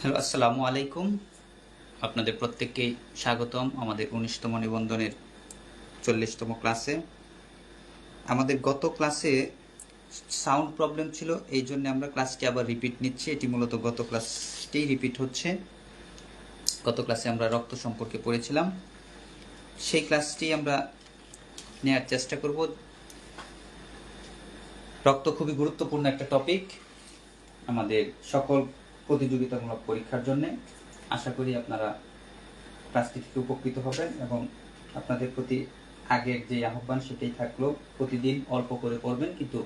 Hello, আসসালামু আলাইকুম। আপনাদের প্রত্যেককেই স্বাগতম আমাদের উনিশতম নিবন্ধনের চল্লিশতম ক্লাসে। আমাদের গত ক্লাসে সাউন্ড প্রবলেম ছিল, এই জন্য আমরা ক্লাসটি আবার রিপিট নিচ্ছি। এটি মূলত গত ক্লাসটি রিপিট হচ্ছে। গত ক্লাসে আমরা রক্ত সম্পর্কে পড়েছিলাম। সেই ক্লাসটি আমরা নেওয়ার চেষ্টা করব। রক্ত খুবই গুরুত্বপূর্ণ একটা টপিক। আমাদের সকল প্রতিযোগিতামূলক পরীক্ষার জন্য আশা করি আপনারা ক্লাসটি থেকে উপকৃত হবেন এবং আপনাদের প্রতি আগের যে আহ্বান সেটাই থাকল, প্রতিদিন অল্প করে পড়বেন কিন্তু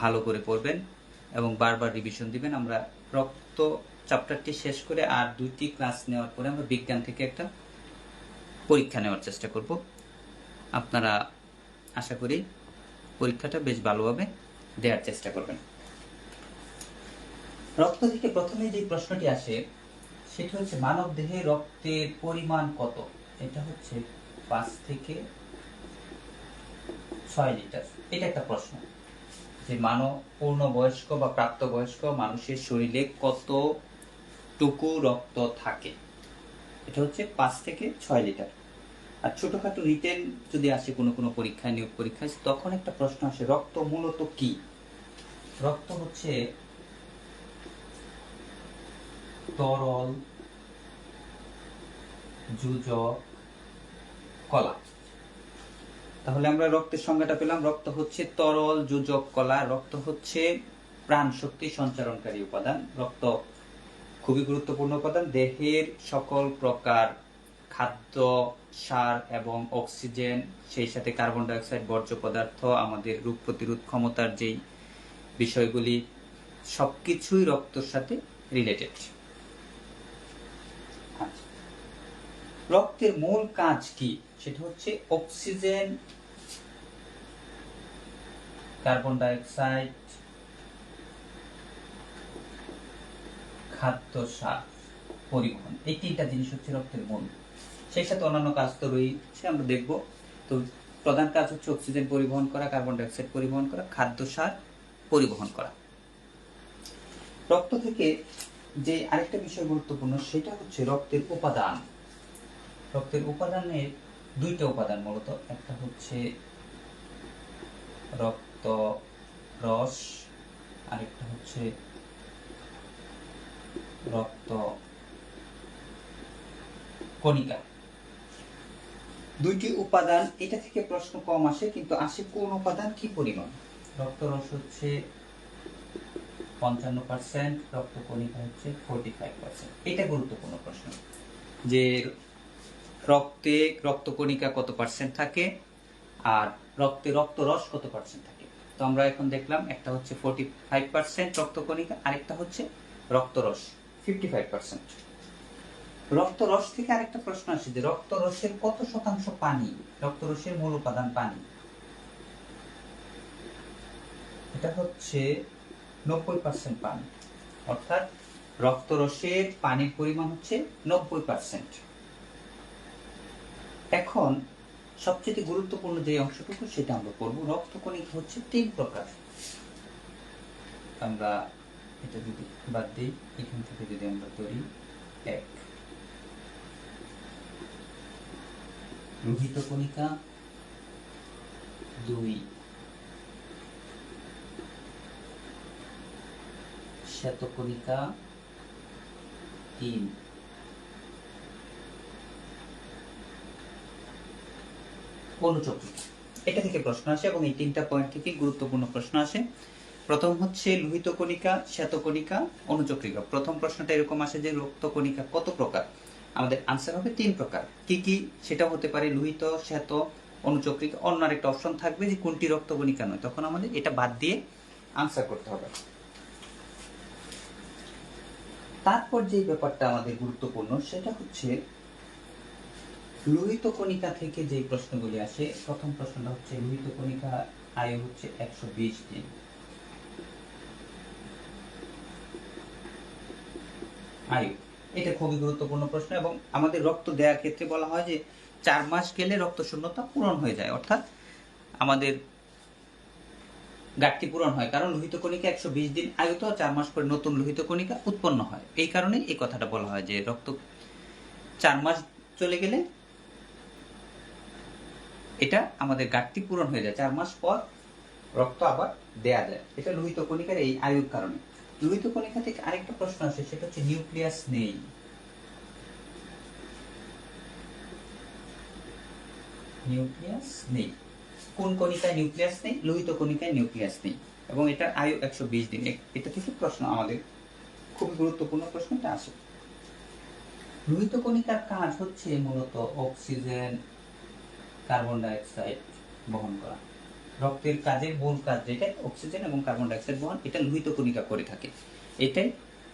ভালো করে পড়বেন এবং বারবার রিভিশন দিবেন। আমরা রক্ত চ্যাপ্টারটি শেষ করে আর দুইটি ক্লাস নেওয়ার পরে আমরা বিজ্ঞান থেকে একটা পরীক্ষা নেওয়ার চেষ্টা করব। আপনারা আশা করি পরীক্ষাটা বেশ ভালোভাবে দেওয়ার চেষ্টা করবেন। রক্ত থেকে প্রথমে যে প্রশ্নটি আসে, সেটি হচ্ছে মানব দেহে রক্তের পরিমাণ কত? এটা হচ্ছে পাঁচ থেকে ছয় লিটার। এটা একটা প্রশ্ন। যে মানব পূর্ণবয়স্ক বা প্রাপ্তবয়স্ক মানুষের শরীরে কতটুকু রক্ত থাকে? এটা হচ্ছে পাঁচ থেকে ছয় লিটার। আর ছোটখাটো রিটেন যদি আসে কোনো কোনো পরীক্ষায়, নিয়োগ পরীক্ষায়, তখন একটা প্রশ্ন আসে, রক্ত মূলত কি? রক্ত হচ্ছে তরল যুজক কলা। তাহলে আমরা রক্তের সংজ্ঞাটা পেলাম। রক্ত হচ্ছে তরল যুজক কলা। রক্ত হচ্ছে প্রাণ শক্তি সঞ্চারণকারী উপাদান। রক্ত খুবই গুরুত্বপূর্ণ উপাদান। দেহের সকল প্রকার খাদ্য, সার এবং অক্সিজেন, সেই সাথে কার্বন ডাইঅক্সাইড, বর্জ্য পদার্থ, আমাদের রোগ প্রতিরোধ ক্ষমতার যেই বিষয়গুলি, সবকিছুই রক্তর সাথে রিলেটেড আচ্ছা। রক্তের মূল কাজ কি? সেটা হচ্ছে অক্সিজেন, কার্বন ডাইঅক্সাইড, খাদ্য সার, পরিবহন। এই তিনটা জিনিস হচ্ছে রক্তের মূল। সেই সাথে অন্যান্য কাজ তো রয়েছে, আমরা দেখব। তো প্রধান কাজ হচ্ছে অক্সিজেন পরিবহন করা, কার্বন ডাইঅক্সাইড পরিবহন করা, খাদ্য সার পরিবহন করা। রক্ত থেকে যে আরেকটা বিষয় গুরুত্বপূর্ণ, সেটা হচ্ছে রক্তের উপাদান। রক্তের উপাদানের দুইটা উপাদান মূলত, একটা হচ্ছে রক্ত রস, আরেকটা হচ্ছে রক্ত কণিকা। দুইটি উপাদান, এটা থেকে প্রশ্ন কম আসে, কিন্তু আসে কোন উপাদান কি পরিমাণ? রক্তরস হচ্ছে পঞ্চান্ন পার্সেন্ট রক্ত কণিকা হচ্ছে ফোরটি ফাইভ পার্সেন্ট এটা গুরুত্বপূর্ণ প্রশ্ন। যে রক্তে রক্ত কণিকা কত পার্সেন্ট থাকে আর রক্তে রক্ত রস কত পার্সেন্ট থাকে? তো আমরা এখন দেখলাম একটা হচ্ছে ফোরটি ফাইভ পার্সেন্ট রক্ত কণিকা আরেকটা হচ্ছে রক্তরস ফিফটি ফাইভ পার্সেন্ট রক্তরস থেকে আরেকটা প্রশ্ন আসে যে রক্তরসের কত শতাংশ পানি? রক্তরসের মূল উপাদান পানি। এটা হচ্ছে নব্বই পার্সেন্ট পানি। অর্থাৎ রক্তরসের পানির পরিমাণ হচ্ছে নব্বই পার্সেন্ট এখন সবচেয়ে গুরুত্বপূর্ণ যে অংশটুকু, সেটা আমরা করব রক্তকণিকা হচ্ছে তিন প্রকার। আমরা এটা যদি বাদ দিই, এখান থেকে যদি আমরা ধরি এক লোহিত কণিকা দুই শ্বেতকণিকা তিন। অনুচক্রিকা এটা থেকে প্রশ্ন আসে এবং এই তিনটা পয়েন্ট থেকে গুরুত্বপূর্ণ প্রশ্ন আসে। প্রথম হচ্ছে লোহিত কণিকা শ্বেতকণিকা, অনুচক্রিকা। প্রথম প্রশ্নটা এরকম আসে যে রক্ত কণিকা কত প্রকার? আমাদের আনসার হবে তিন প্রকার। কি কি? সেটা হতে পারে লোহিত, শ্বেত, অনুচক্রিকা। অন্য আরেকটা অপশন থাকবে যে কোনটি রক্ত কণিকা নয়। তখন আমাদের এটা বাদ দিয়ে আনসার করতে হবে। তারপর যে ব্যাপারটা আমাদের গুরুত্বপূর্ণ, সেটা হচ্ছে লোহিত কণিকা থেকে যে প্রশ্নগুলি আসে, প্রথম প্রশ্নটা হচ্ছে লোহিত কণিকা আয়ু হচ্ছে একশো বিশ দিন আয়ু, এটা খুবই গুরুত্বপূর্ণ প্রশ্ন এবং আমাদের রক্ত দেওয়ার ক্ষেত্রে বলা হয় যে চার মাস গেলে রক্ত শূন্যতা পূরণ হয়ে যায়, অর্থাৎ আমাদের ঘাটতি পূরণ হয়, কারণ লোহিত কণিকা একশো বিশ দিন আয়ুত চার মাস পরে নতুন লোহিত কণিকা উৎপন্ন হয়। এই কারণে এই কথাটা বলা হয় যে রক্ত চার মাস চলে গেলে এটা আমাদের ঘাটতি পূরণ হয়ে যায়, চার মাস পর রক্ত আবার দেয়া যায়। এটা লোহিত কণিকার এই আয়ুর কারণে। লোহিত কণিকা থেকে আরেকটা প্রশ্ন আসে, সেটা হচ্ছে নিউক্লিয়াস নেই। নিউক্লিয়াস নেই। কোন কণিকায় নিউক্লিয়াস নেই, লোহিত কণিকায় নিউক্লিয়াস নেই। এবং এটার আয়ু একশো বিশ দিন। এটা থেকে প্রশ্ন আমাদের। খুবই গুরুত্বপূর্ণ প্রশ্নটা আসে লোহিত কণিকার কাজ হচ্ছে মূলত অক্সিজেন, কার্বন ডাইঅক্সাইড বহন করা। রক্তের কাজের মূল কাজ যেটা অক্সিজেন এবং কার্বন ডাইঅক্সাইড বহন, এটা লোহিত কণিকা করে থাকে। এটাই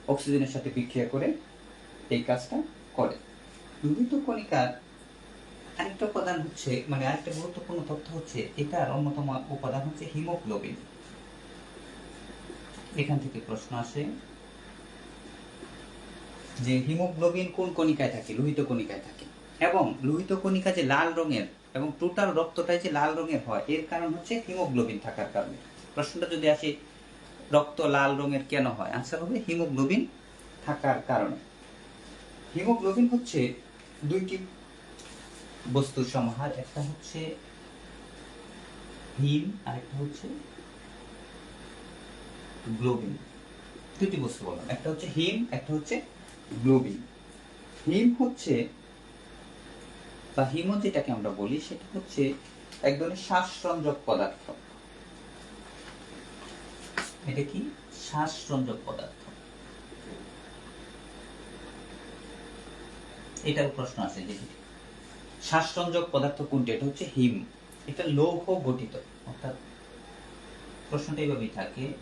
অক্সিজেনের সাথে বিক্রিয়া করে এই কাজটা করে। লোহিত কণিকার আরেকটা উপাদান হচ্ছে মানে আরেকটা গুরুত্বপূর্ণ তথ্য হচ্ছে এটার অন্যতম উপাদান হচ্ছে হিমোগ্লোবিন। এখান থেকে প্রশ্ন আসে যে হিমোগ্লোবিন কোন কণিকায় থাকে? লোহিত কণিকায় থাকে। এবং লোহিত কণিকা যে লাল রঙের এবং টোটাল রক্তটাই যে লাল রঙের হয়, এর কারণ হচ্ছে হিমোগ্লোবিন থাকার কারণে। প্রশ্নটা যদি আসে, রক্ত লাল রঙের কেন হয়? আনসার হবে হিমোগ্লোবিন থাকার কারণে। হিমোগ্লোবিন হচ্ছে দুইটি বস্তুর সমাহার একটা হচ্ছে হিম আর একটা হচ্ছে গ্লোবিন। দুটি বস্তু বললাম, একটা হচ্ছে হিম, একটা হচ্ছে গ্লোবিন। হিম হচ্ছে, বা হিম যেটাকে আমরা বলি, সেটা হচ্ছে এক ধরনের শ্বাসরঞ্জক পদার্থ। এটা কি? শ্বাসরঞ্জক পদার্থ। এটার প্রশ্ন আছে যে শ্বাসরঞ্জক পদার্থ কোনটি? এটা হচ্ছে হিম। এটা লৌহ গঠিত। অর্থাৎ প্রশ্নটা এইভাবেই থাকে।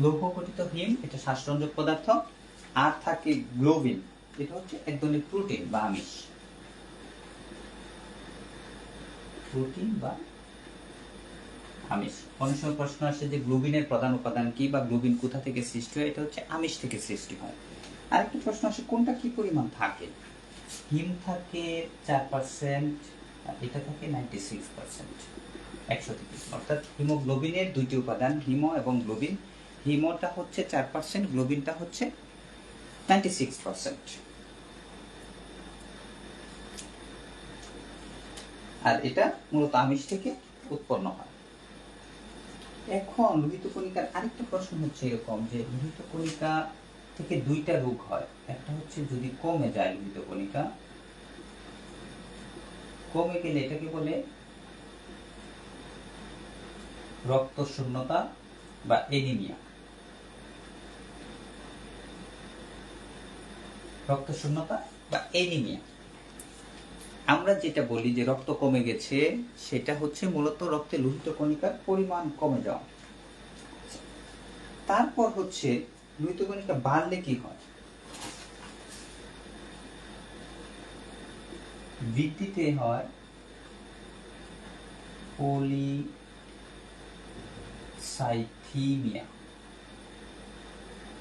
লৌহ গঠিত হিম, এটা শ্বাসরঞ্জক পদার্থ, আর থাকে গ্লোবিন। এটা হচ্ছে এক ধরনের প্রোটিন বা আমিষ। প্রোটিন বা আমিষ। অনেক সময় প্রশ্ন আসে যে গ্লোবিনের প্রধান উপাদান কি বা গ্লোবিন কোথা থেকে সৃষ্টি হয়? এটা হচ্ছে আমিষ থেকে সৃষ্টি হয়। আরেকটি প্রশ্ন আসে, কোনটা কি পরিমাণ থাকে? হিম থাকে চার পার্সেন্ট এটা থাকে নাইনটি সিক্স পার্সেন্ট একশো থেকে। অর্থাৎ হিমোগ্লোবিনের দুইটি উপাদান, হিম এবং গ্লোবিন। হিমোটা হচ্ছে চার পার্সেন্ট গ্লোবিনটা হচ্ছে নাইনটি সিক্স পার্সেন্ট আর এটা মূলত আমিষ থেকে উৎপন্ন হয়। এখন লোহিত কণিকার আরেকটা প্রশ্ন হচ্ছে এরকম যে লোহিত কণিকা থেকে দুইটা রোগ হয়। একটা হচ্ছে যদি কমে যায় লোহিত কণিকা, কমে গেলে এটাকে বলে রক্ত শূন্যতা বা এনিমিয়া রক্ত শূন্যতা বা এনিমিয়া আমরা যেটা বলি যে রক্ত কমে গেছে, সেটা হচ্ছে মূলত রক্তে লোহিত কণিকার পরিমাণ কমে যাওয়া। তারপর হচ্ছে লোহিত কণিকা বাড়লে কি হয়? বৃদ্ধিতে হয় পলিসাইথিমিয়া।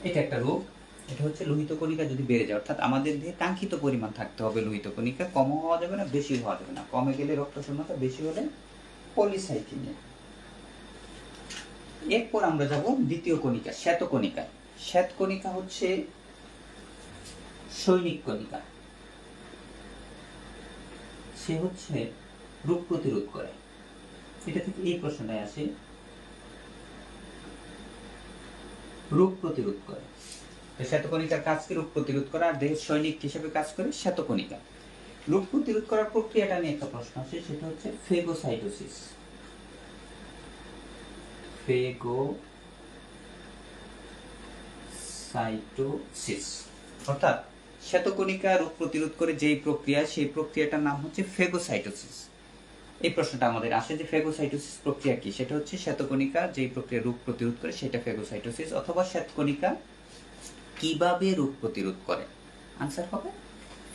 এটা একটা রোগ, এটা হচ্ছে লোহিত কণিকা যদি বেড়ে যায়, অর্থাৎ আমাদের দেহে কাঙ্ক্ষিত পরিমাণ থাকতে হবে লোহিত কণিকা কম হওয়া যাবে না বেশি হওয়া যাবে না। কমে গেলে রক্ত শূন্যতা বেশি হলে পলিসাইথিমিয়া। এরপর আমরা যাব দ্বিতীয় কণিকা, শ্বেত কণিকায়। শ্বেত কণিকা হচ্ছে সৈনিক কণিকা। সে হচ্ছে রোগ প্রতিরোধ করে। এটা থেকে এই প্রশ্নটাই আসে। রোগ প্রতিরোধ করে। শ্বেতকণিকার কাজ কি? রোগ প্রতিরোধ করা। আর দেহের সৈনিক হিসেবে কাজ করে শ্বেতকণিকা। রোগ প্রতিরোধ করার প্রক্রিয়াটা নিয়ে একটা প্রশ্ন আসে, সেটা হচ্ছে ফেগোসাইটোসিস ফেগোসাইটোসিস অর্থাৎ শ্বেতকণিকা রোগ প্রতিরোধ করে যেই প্রক্রিয়া, সেই প্রক্রিয়াটার নাম হচ্ছে ফেগোসাইটোসিস। এই প্রশ্নটা আমাদের আসে যে ফেগোসাইটোসিস প্রক্রিয়া কি? সেটা হচ্ছে শ্বেতকণিকা যেই প্রক্রিয়া রোগ প্রতিরোধ করে, সেটা ফেগোসাইটোসিস অথবা শ্বেতকণিকা কীভাবে রোগ প্রতিরোধ করে? আনসার হবে,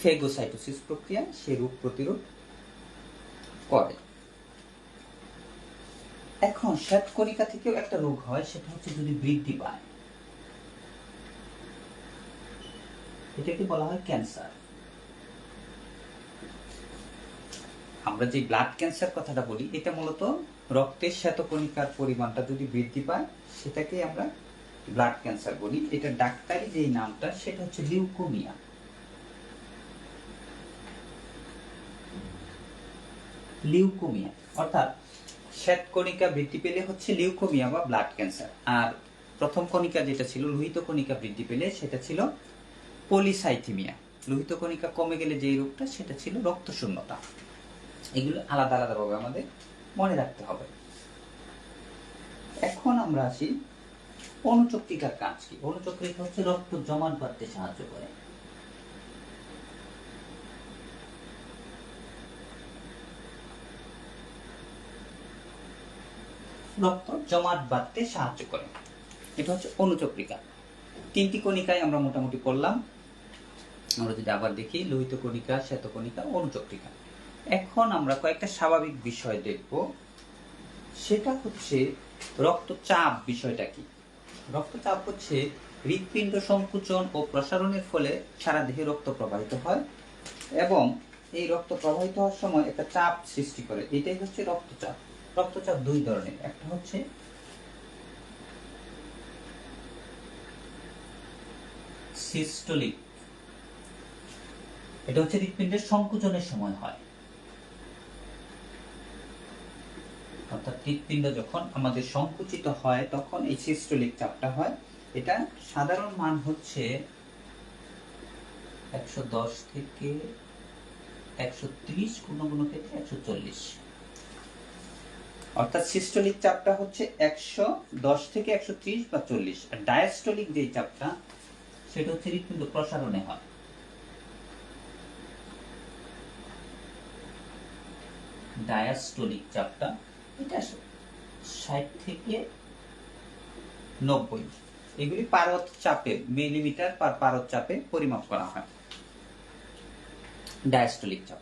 ফেগোসাইটোসিস প্রক্রিয়া সে রোগ প্রতিরোধ করে। এখন শ্বেতকণিকা থেকেও একটা রোগ হয়, সেটা হচ্ছে যদি বৃদ্ধি পায়। এটাকে বলা হয় ক্যান্সার। আমরা যে ব্লাড ক্যান্সার কথাটা বলি, এটা মূলত রক্তের শ্বেতকণিকার পরিমাণটা যদি বৃদ্ধি পায়, সেটাকে আমরা ব্লাড ক্যান্সার বলি। এটা ডাক্তারি যেই নামটা, সেটা হচ্ছে লিউকোমিয়া লিউকোমিয়া অর্থাৎ শ্বেতকণিকা বৃদ্ধি পেলে হচ্ছে লিউকোমিয়া বা ব্লাড ক্যান্সার আর প্রথম কণিকা যেটা ছিল, লোহিত কণিকা বৃদ্ধি পেলে সেটা ছিল পলিসাইথিমিয়া লোহিত কণিকা কমে গেলে যেই রোগটা, সেটা ছিল রক্তশূন্যতা। এগুলো আলাদা আলাদাভাবে আমাদের মনে রাখতে হবে। এখন আমরা আসি অনুচক্রিকার কাজ কি? অনুচক্রিকা হচ্ছে রক্ত জমাট বাঁধতে সাহায্য করে। রক্ত জমাট বাঁধতে সাহায্য করে। এটা হচ্ছে অনুচক্রিকা। তিনটি কণিকায় আমরা মোটামুটি পড়লাম। আমরা যদি আবার দেখি, লোহিত কণিকা, শ্বেত শ্বেতকণিকা অনুচক্রিকা। এখন আমরা কয়েকটা স্বাভাবিক বিষয় দেখব। সেটা হচ্ছে রক্তচাপ বিষয়টা কি? রক্তচাপ হচ্ছে হৃৎপিণ্ড সংকুচন ও প্রসারণের ফলে সারা দেহে রক্ত প্রবাহিত হয় এবং এই রক্ত প্রবাহিত হওয়ার সময় একটা চাপ সৃষ্টি করে। এটাই হচ্ছে রক্তচাপ। রক্তচাপ দুই ধরনের। একটা হচ্ছে সিস্টোলিক এটা হচ্ছে হৃৎপিণ্ডের সংকুচনের সময় হয়। অর্থাৎ হৃৎপিণ্ড যখন আমাদের সংকুচিত হয়, তখন এই সিস্টোলিক চাপটা হয়। এটা সাধারণ মান হচ্ছে একশো দশ থেকে একশো ত্রিশ কোনো কোনো ক্ষেত্রে একশো চল্লিশ। অর্থাৎ সিস্টোলিক চাপটা হচ্ছে একশো দশ থেকে একশো ত্রিশ বা চল্লিশ। আর ডায়াস্টোলিক যেই চাপটা, সেটা হচ্ছে হৃৎপিণ্ড প্রসারণে হয়। ডায়াস্টোলিক চাপটা, এটা ষাট থেকে নব্বই। এগুলি পারদ চাপে, মিলিমিটার পার পারদ চাপে পরিমাপ করা হয়। ডায়াস্টোলিক চাপ।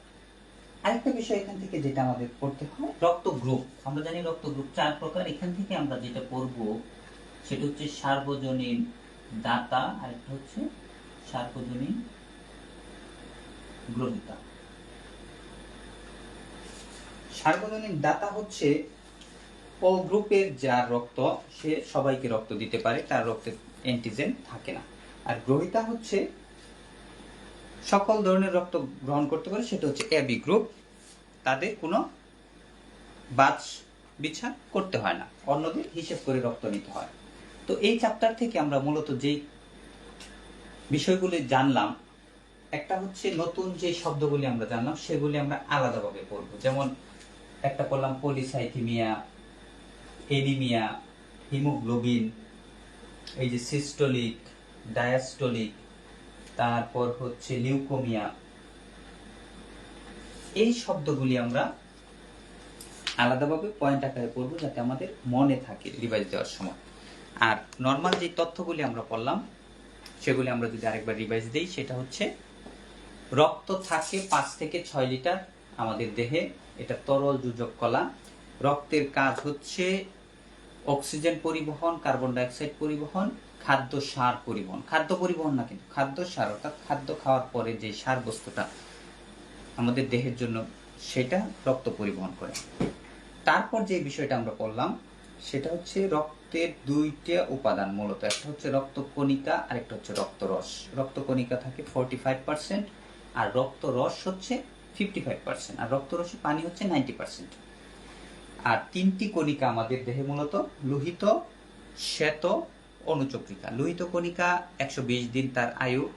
আরেকটা বিষয় এখান থেকে যেটা আমাদের পড়তে হয় রক্ত গ্রুপ আমরা জানি রক্ত গ্রুপ চার প্রকার। এখান থেকে আমরা যেটা পড়ব, সেটা হচ্ছে সার্বজনীন দাতা, আরেকটা হচ্ছে সার্বজনীন গ্রহিতা। সার্বজনীন দাতা হচ্ছে ও গ্রুপের যার রক্ত, সে সবাইকে রক্ত দিতে পারে, তার রক্তে অ্যান্টিজেন থাকে না। আর গ্রহিতা হচ্ছে সকল ধরনের রক্ত গ্রহণ করতে পারে, সেটা হচ্ছে এবি গ্রুপ তাদের কোনো বাছ বিচার করতে হয় না, অন্যদের হিসেব করে রক্ত নিতে হয়। তো এই চ্যাপ্টার থেকে আমরা মূলত যেই বিষয়গুলি জানলাম, একটা হচ্ছে নতুন যে শব্দগুলি আমরা জানলাম, সেগুলি আমরা আলাদাভাবে পড়ব। যেমন একটা পড়লাম পলিসাইথিমিয়া, এনিমিয়া, হিমোগ্লোবিন, এই যে সিস্টোলিক, ডায়াস্টোলিক, তারপর হচ্ছে লিউকোমিয়া। এই শব্দগুলি আমরা আলাদাভাবে পয়েন্ট আকারে পড়ব যাতে আমাদের মনে থাকে রিভাইজ দেওয়ার সময়। আর নর্মাল যে তথ্যগুলি আমরা পড়লাম, সেগুলি আমরা যদি আরেকবার রিভাইজ দিই, সেটা হচ্ছে রক্ত থাকে পাঁচ থেকে ছয় লিটার আমাদের দেহে, এটা তরল যোজক কলা। রক্তের কাজ হচ্ছে অক্সিজেন পরিবহন, কার্বন ডাইঅক্সাইড পরিবহন, খাদ্য সার পরিবহন। খাদ্য পরিবহন না কিন্তু, খাদ্য সার, অর্থাৎ খাদ্য খাওয়ার পরে যে সার বস্তুটা আমাদের দেহের জন্য, সেটা রক্ত পরিবহন করে। তারপর যে বিষয়টা আমরা পড়লাম, সেটা হচ্ছে রক্তের দুইটা উপাদান মূলত। একটা হচ্ছে রক্তকণিকা আর একটা হচ্ছে রক্তরস। রক্তকণিকা থাকে ফোরটি ফাইভ পার্সেন্ট আর রক্তরস হচ্ছে ফিফটি ফাইভ পার্সেন্ট আর রক্তরসে পানি হচ্ছে নাইনটি পার্সেন্ট আর তিনটি কণিকা আমাদের দেহে মূলত, লোহিত, শ্বেত, অনুচক্রিকা। লোহিত কণিকা একশো বিশ দিন তার আয়ু।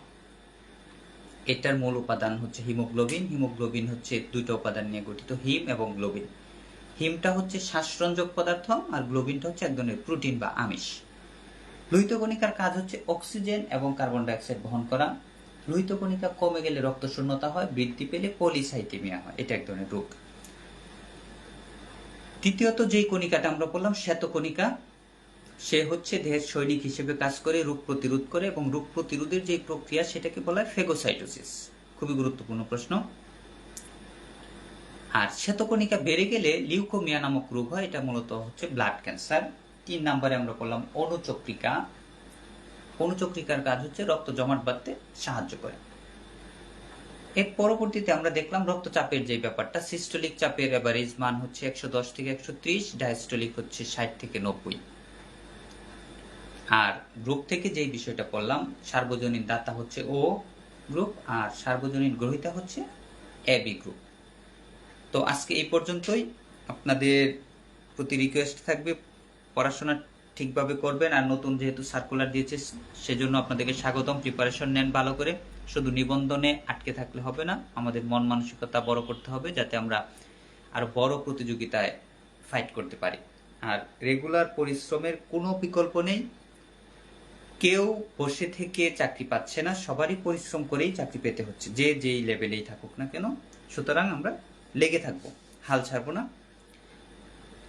এটার মূল উপাদান হচ্ছে হিমোগ্লোবিন। হিমোগ্লোবিন হচ্ছে দুইটা উপাদান নিয়ে গঠিত, হিম এবং গ্লোবিন। হিমটা হচ্ছে শ্বাসরঞ্জক পদার্থ আর গ্লোবিনটা হচ্ছে এক ধরনের প্রোটিন বা আমিষ। লোহিত কণিকার কাজ হচ্ছে অক্সিজেন এবং কার্বন ডাইঅক্সাইড বহন করা। লোহিত কণিকা কমে গেলে রক্ত শূন্যতা হয়, বৃদ্ধি পেলে পলিসাইটেমিয়া হয়। এটা এক ধরনের রোগ। তৃতীয়ত যেই কণিকাটা আমরা বললাম, শ্বেতকণিকা, সে হচ্ছে দেহের সৈনিক হিসেবে কাজ করে, রোগ প্রতিরোধ করে এবং রোগ প্রতিরোধের যে প্রক্রিয়া, সেটাকে বলা হয় ফেগোসাইটোসিস। খুবই গুরুত্বপূর্ণ প্রশ্ন। আর শ্বেতকণিকা বেড়ে গেলে লিউকোমিয়া নামক রোগ হয়, এটা মূলত হচ্ছে ব্লাড ক্যান্সার। তিন নম্বরে আমরা বললাম অনুচক্রিকা। অনুচক্রিকার কাজ হচ্ছে রক্ত জমাট বাঁধতে সাহায্য করে। এর পরবর্তীতে আমরা দেখলাম রক্তচাপের যে ব্যাপারটা সিস্টোলিক চাপের অ্যাভারেজ মান হচ্ছে একশো দশ থেকে একশো ত্রিশ ডায়াস্টোলিক হচ্ছে ষাট থেকে নব্বই। আর গ্রুপ থেকে যেই বিষয়টা পড়লাম, সার্বজনীন দাতা হচ্ছে ও গ্রুপ আর সার্বজনীন গ্রহিতা হচ্ছে এ বি গ্রুপ তো আজকে এই পর্যন্তই। আপনাদের প্রতি রিকোয়েস্ট থাকবে পড়াশোনা ঠিকভাবে করবেন আর নতুন যেহেতু সার্কুলার দিয়েছে, সেজন্য আপনাদেরকে স্বাগতম। প্রিপারেশন নেন ভালো করে। শুধু নিবন্ধনে আটকে থাকলে হবে না, আমাদের মন মানসিকতা বড় করতে হবে যাতে আমরা আরও বড় প্রতিযোগিতায় ফাইট করতে পারি। আর রেগুলার পরিশ্রমের কোনো বিকল্প নেই। কেউ বসে থেকে চাকরি পাচ্ছে না, সবারই পরিশ্রম করেই চাকরি পেতে হচ্ছে, যে যেই লেভেলেই থাকুক না কেন। সুতরাং আমরা লেগে থাকব, হাল ছাড়বো না।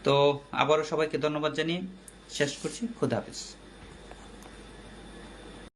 তো আবারও সবাইকে ধন্যবাদ জানিয়ে শেষ করছি খুদা হাফিজ।